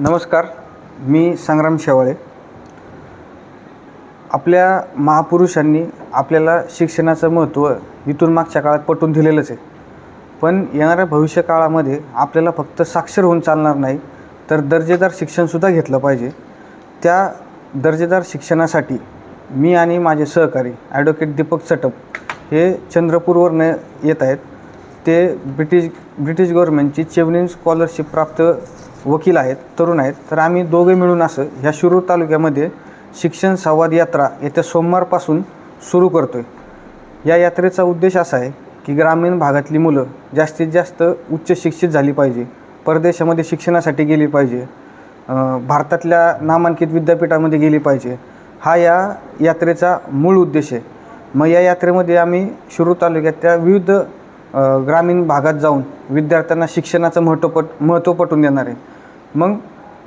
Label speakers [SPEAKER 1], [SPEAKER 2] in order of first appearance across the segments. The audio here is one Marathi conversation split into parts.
[SPEAKER 1] नमस्कार मी संग्राम शेवाळे. आपल्या महापुरुषांनी आपल्याला शिक्षणाचं महत्त्व इथून मागच्या काळात पटवून दिलेलंच आहे. पण येणाऱ्या भविष्य काळामध्ये आपल्याला फक्त साक्षर होऊन चालणार नाही तर दर्जेदार शिक्षणसुद्धा घेतलं पाहिजे. त्या दर्जेदार शिक्षणासाठी मी आणि माझे सहकारी ॲडव्होकेट दीपक चटप हे चंद्रपूरवरनं येत आहेत. ते ब्रिटिश ब्रिटिश गव्हर्नमेंटची चेवनिन स्कॉलरशिप प्राप्त वकील आहेत तरुण आहेत तर आम्ही दोघे मिळून असं ह्या शिरूर तालुक्यामध्ये शिक्षण संवाद यात्रा येत्या सोमवारपासून सुरू करतो आहे या यात्रेचा उद्देश असा आहे की ग्रामीण भागातली मुलं जास्तीत जास्त उच्च शिक्षित झाली पाहिजे परदेशामध्ये शिक्षणासाठी गेली पाहिजे भारतातल्या नामांकित विद्यापीठामध्ये गेली पाहिजे. हा या यात्रेचा मूळ उद्देश आहे. मग या यात्रेमध्ये आम्ही शिरूर तालुक्यातल्या विविध ग्रामीण भागात जाऊन विद्यार्थ्यांना शिक्षणाचं महत्त्व पट महत्त्व पटवून देणार आहे. मग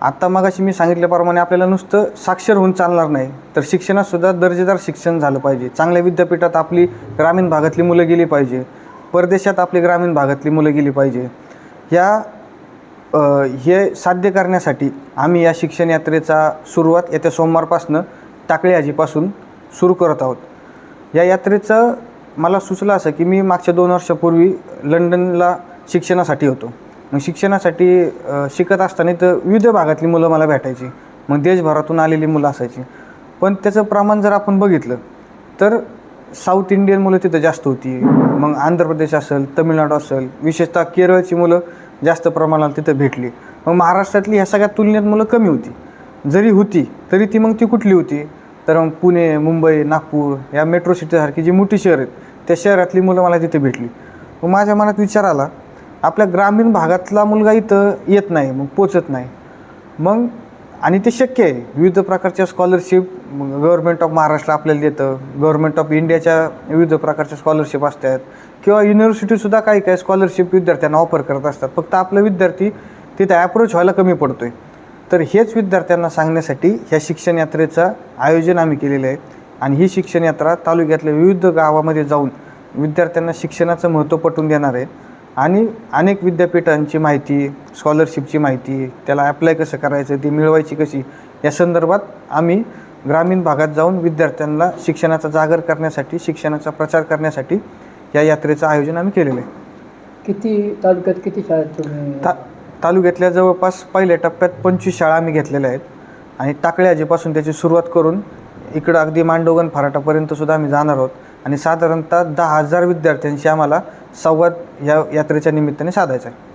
[SPEAKER 1] आत्ता मगाशी मी सांगितल्याप्रमाणे आपल्याला नुसतं साक्षर होऊन चालणार नाही तर शिक्षणातसुद्धा दर्जेदार शिक्षण झालं पाहिजे. चांगल्या विद्यापीठात आपली ग्रामीण भागातली मुलं गेली पाहिजे. परदेशात आपली ग्रामीण भागातली मुलं गेली पाहिजे. ह्या हे साध्य करण्यासाठी आम्ही या शिक्षण यात्रेचा सुरुवात येत्या सोमवारपासनं टाकळी आजीपासून सुरू करत आहोत. या यात्रेचं मला सुचलं असं की मी मागच्या दोन वर्षापूर्वी लंडनला शिक्षणासाठी होतो. मग शिक्षणासाठी शिकत असताना तर विविध भागातली मुलं मला भेटायची. मग देशभरातून आलेली मुलं असायची. पण त्याचं प्रमाण जर आपण बघितलं तर साऊथ इंडियन मुलं तिथं जास्त होती. मग आंध्र प्रदेश असेल तमिळनाडू असेल विशेषतः केरळची मुलं जास्त प्रमाणात तिथं भेटली. मग महाराष्ट्रातली ह्या सगळ्या तुलनेत मुलं कमी होती. जरी होती तरी ती मग ती कुठली होती? तर मग पुणे मुंबई नागपूर या मेट्रो सिटीसारखी जी मोठी शहर आहेत त्या शहरातली मुलं मला तिथे भेटली. मग माझ्या मनात विचार आला आपल्या ग्रामीण भागातला मुलगा इथं येत नाही मग पोचत नाही. मग आणि ते शक्य आहे. विविध प्रकारच्या स्कॉलरशिप गव्हर्मेंट ऑफ महाराष्ट्र आपल्याला देतं गव्हर्मेंट ऑफ इंडियाच्या विविध प्रकारच्या स्कॉलरशिप असतात किंवा युनिव्हर्सिटीसुद्धा काही काही स्कॉलरशिप विद्यार्थ्यांना ऑफर करत असतात. फक्त आपला विद्यार्थी तिथे ॲप्रोच व्हायला कमी पडतो आहे तर हेच विद्यार्थ्यांना सांगण्यासाठी ह्या शिक्षण यात्रेचं आयोजन आम्ही केलेलं आहे. आणि ही शिक्षण यात्रा तालुक्यातल्या विविध गावामध्ये जाऊन विद्यार्थ्यांना शिक्षणाचं महत्त्व पटवून देणार आहे. आणि अनेक विद्यापीठांची माहिती स्कॉलरशिपची माहिती त्याला अप्लाय कसं करायचं ती मिळवायची कशी या संदर्भात आम्ही ग्रामीण भागात जाऊन विद्यार्थ्यांना शिक्षणाचा जागर करण्यासाठी शिक्षणाचा प्रचार करण्यासाठी या यात्रेचं आयोजन आम्ही केलेलं आहे.
[SPEAKER 2] किती तालुक्यात किती शाळेत
[SPEAKER 1] ता तालुक्यातल्या जवळपास पहिल्या टप्प्यात पंचवीस शाळा आम्ही घेतलेल्या आहेत. आणि टाकळ्याजीपासून त्याची सुरुवात करून इकडं अगदी मांडोगन फराटापर्यंत सुद्धा आम्ही जाणार आहोत. आणि साधारणतः दहा हजार विद्यार्थ्यांशी आम्हाला संवाद या यात्रेच्या निमित्ताने साधायचा आहे.